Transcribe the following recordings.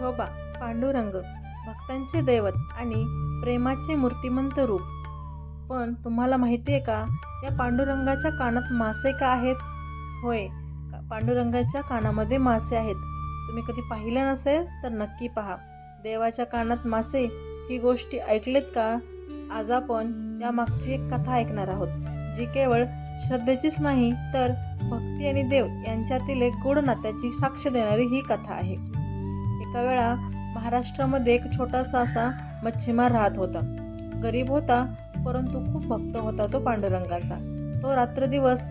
विठोबा पांडुरंग भक्तांचे दैवत आणि प्रेमाचे मूर्तिमंत रूप. पण तुम्हाला माहिती आहे का या पांडुरंगाच्या कानात मासे का आहेत? होय का- पांडुरंगाच्या कानामध्ये मासे आहेत. तुम्ही कधी पाहिलं नसेल तर नक्की पहा. देवाच्या कानात मासे ही गोष्टी ऐकलेत का? आज आपण यामागची एक कथा ऐकणार आहोत जी केवळ श्रद्धेचीच नाही तर भक्ती आणि देव यांच्यातील एक गोड नात्याची साक्ष देणारी ही कथा आहे. एका वेळा महाराष्ट्रामध्ये एक छोटासा असा मच्छीमार राहत होता. गरीब होता परंतु खूप भक्त होता तो पांडुरंगाचा. तो रात्रदिवस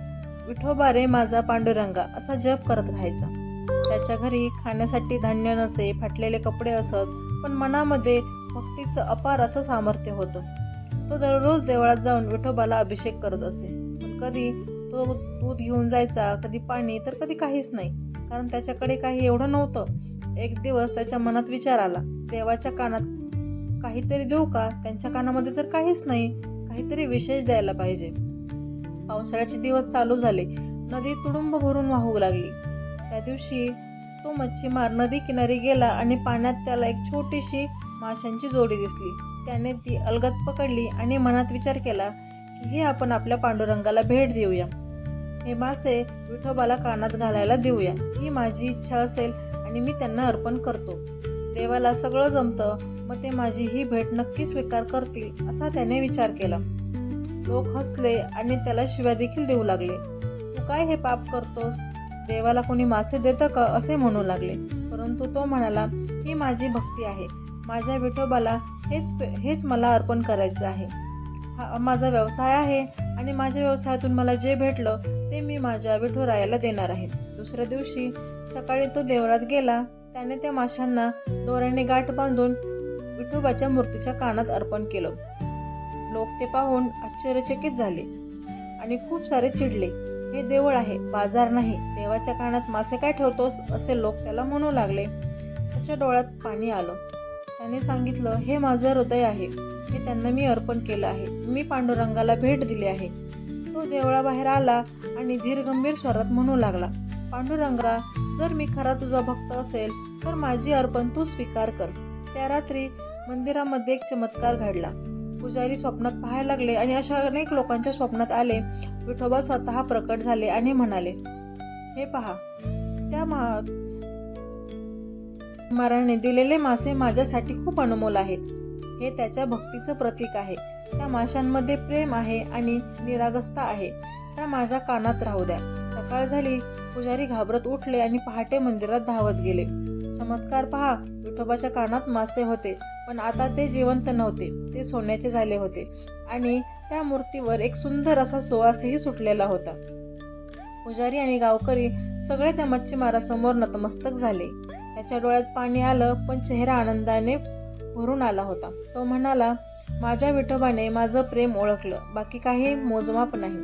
विठोबा रे माझा पांडुरंगा असा जप करत राहायचा. त्याच्या घरी खाण्यासाठी धान्य नसे फाटलेले कपडे असत पण मनामध्ये भक्तीचं अपार असं सामर्थ्य होतं. तो दररोज देवळात जाऊन विठोबाला अभिषेक करत असे. पण कधी तो दूध घेऊन जायचा कधी पाणी तर कधी काहीच नाही. कारण त्याच्याकडे काही एवढं नव्हतं. एक दिवस त्याच्या मनात विचार आला देवाच्या कानात काहीतरी देऊ का? त्यांच्या कानामध्ये तर काहीच नाही काहीतरी विशेष द्यायला पाहिजे. पावसाळ्याचे दिवस चालू झाले नदी तुडुंब भरून वाहू लागली. त्या दिवशी तो मच्छीमार नदी किनारी गेला आणि पाण्यात त्याला एक छोटीशी माशांची जोडी दिसली. त्याने ती अलगत पकडली आणि मनात विचार केला की हे आपण आपल्या पांडुरंगाला भेट देऊया. हे मासे विठोबाला कानात घालायला देऊया. ही माझी इच्छा असेल आणि मी त्यांना अर्पण करतो. देवाला सगळं जमतं मग ते माझी ही भेट नक्की स्वीकार करतील असा त्याने विचार केला. लोक हसले आणि त्याला शिव्या देखील देऊ लागले. तू काय हे पाप करतोस? देवाला कोणी मासे देतं का? असे म्हणू लागले. परंतु तो म्हणाला ही माझी भक्ती आहे. माझ्या विठोबाला हेच हेच मला अर्पण करायचं आहे. हा माझा व्यवसाय आहे आणि माझ्या व्यवसायातून मला जे भेटलं ते मी माझ्या विठुरायाला देणार आहे. दुसऱ्या दिवशी सकाळी तो देवळात गेला त्याने त्या माशांना दोऱ्याने गाठ बांधून विठोबाच्या मूर्तीच्या कानात अर्पण केलं. लोक ते पाहून आश्चर्यचकित झाले आणि खूप सारे चिडले. हे देवळ आहे बाजार नाही देवाच्या कानात मासे काय ठेवतोस? असे लोक त्याला म्हणू लागले. त्याच्या डोळ्यात पाणी आलं. त्याने सांगितलं हे माझं हृदय आहे. हे त्यांना मी अर्पण केलं आहे. मी पांडुरंगाला भेट दिली आहे. तो देवळाबाहेर आला आणि धीरगंभीर स्वरात म्हणू लागला पांडुरंगा जर मी खरा तुझा भक्त असेल तर माझी अर्पण तू स्वीकार कर. त्या रात्री मंदिरामध्ये एक चमत्कार घडला. पुजारी स्वप्नात पाहायला लागले आणि अशा अनेक लोकांच्या स्वप्नात आले. विठोबा स्वतः प्रकट झाले आणि म्हणाले हे पहा त्या महा महाराने दिलेले मासे माझ्यासाठी खूप अनमोल आहेत. हे त्याच्या भक्तीचं प्रतीक आहे. त्या माशांमध्ये प्रेम आहे आणि निरागसता आहे. त्या माझ्या कानात राहू द्या. सकाळ झाली. पुजारी घाबरत उठले आणि पहाटे मंदिरात धावत गेले. चमत्कार पहा विठोबाच्या कानात मासे होते पण आता ते जिवंत नव्हते. ते सोन्याचे झाले होते. आणि त्या मूर्तीवर एक सुंदर असा सुवासही सुटलेला होता. पुजारी आणि गावकरी सगळे त्या मच्छीमारासमोर नतमस्तक झाले. त्याच्या डोळ्यात पाणी आलं पण चेहरा आनंदाने भरून आला होता. तो म्हणाला माझ्या विठोबाने माझं प्रेम ओळखलं. बाकी काही मोजमाप नाही.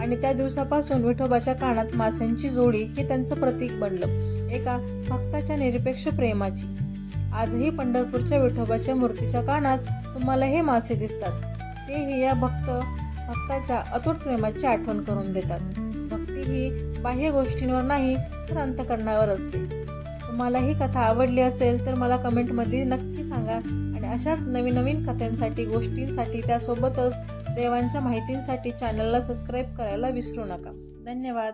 आणि त्या दिवसापासून विठोबाच्या कानात माशांची जोडी हे त्यांचं प्रतीक बनलं. एका भक्ताच्या निरपेक्ष प्रेमाची. आजही पंढरपूरच्या विठोबाच्या मूर्तीच्या कानात तुम्हाला हे मासे दिसतात. तेही या भक्त भक्ताच्या अतूट प्रेमाची आठवण करून देतात. भक्ती ही बाह्य गोष्टींवर नाही तर अंतकरणावर असते. तुम्हाला ही कथा आवडली असेल तर मला कमेंटमध्ये नक्की सांगा. आणि अशाच नवीन नवीन कथांसाठी गोष्टींसाठी त्यासोबतच देवांच्या माहितींसाठी चॅनलला सबस्क्राईब करायला विसरू नका. धन्यवाद.